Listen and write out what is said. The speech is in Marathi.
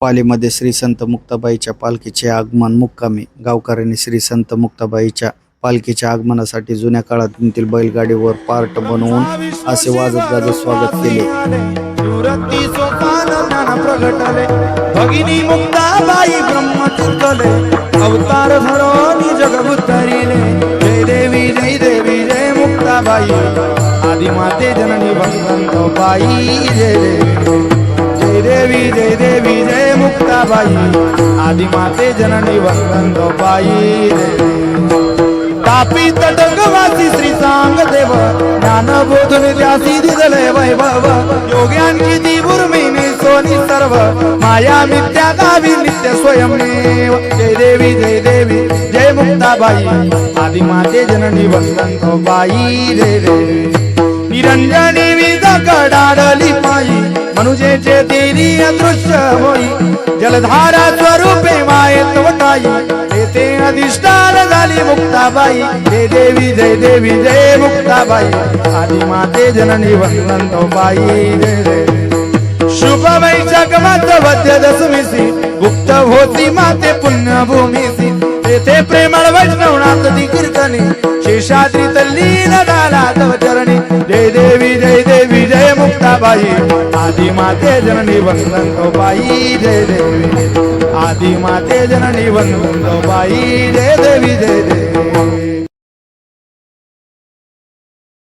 पालीमध्ये श्री संत मुक्ताबाईच्या पालखीचे आगमन मुक्कामी. गावकऱ्यांनी श्री संत मुक्ताबाईच्या पालखीच्या आगमनासाठी जुन्या काळातील बैलगाडीवर पार्ट बनवून असे वाजत गाजत स्वागत केले. भगिनी मुक्ताबाई ब्रह्मचिंतले. अवतार धरोनी जग उतरिले जय देवी जय देवी जय मुक्ताबाई. आदिमाते जननी भगवंत बाई जय देवी. बाई. आदि माते जननी भगवंत बाई तापी तटंगवासी श्री सांग देव. ज्ञान बोधून त्यासी दिदले वैभव. योग्यांची ती उर्मिणी सोनी सर्व. माया मिथ्या गावी नित्य स्वयंमेव जय देवी जय देवी जय मुक्ताबाई. आदि माते जननी वसंत बाई रे रे. निरंजनी विध कडाडली पायी. मनुजेचे तेरी अदृश्य होई जलधारा स्वरूपे मायेत वटाई तेथे अधिष्ठान झाली मुक्ताबाई जय देवी जय देवी जय मुक्ताबाई आदि माते जननी वसंत बाई जय जय। शुभमय जगमत वद्य दशमीसी गुप्त होती माते पुण्यभूमीसी तेथे प्रेमळ वैष्णवनाथ ती कीर्तनी शेषाद्री तल्लीन झाला जय मुक्ताबाई आदि माते जननी वंदन बाई जय देवी. आदि माते जननी वंदन बाई जय देवी जय देवी.